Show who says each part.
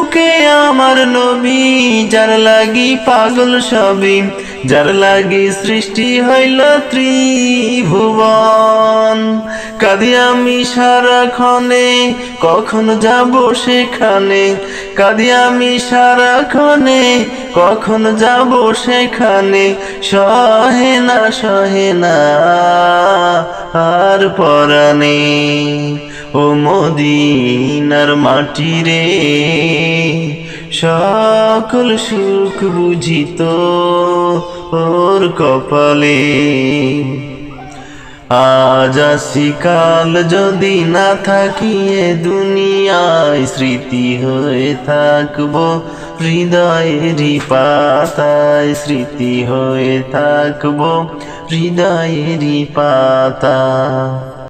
Speaker 1: বুকে আমার নবী, যার লাগি পাগল সবই, যার লাগি সৃষ্টি হইল ত্রিভুবন। কাঁদি আমি সারাক্ষণে, কখন যাব সেখানে? কাঁদি আমি সারাক্ষণে, কখন যাব সেখানে? সহে না সহে না, আর পরাণে ও মদিনার মাটি রে সকল সুখ বুঝিত ওর কপালে। আজ কাল যদি না থাকি এ দুনিয়ায়, স্মৃতি হয়ে থাকব হৃদয়েরই পাতায়, স্মৃতি হয়ে থাকব হৃদয়েরই পাতা।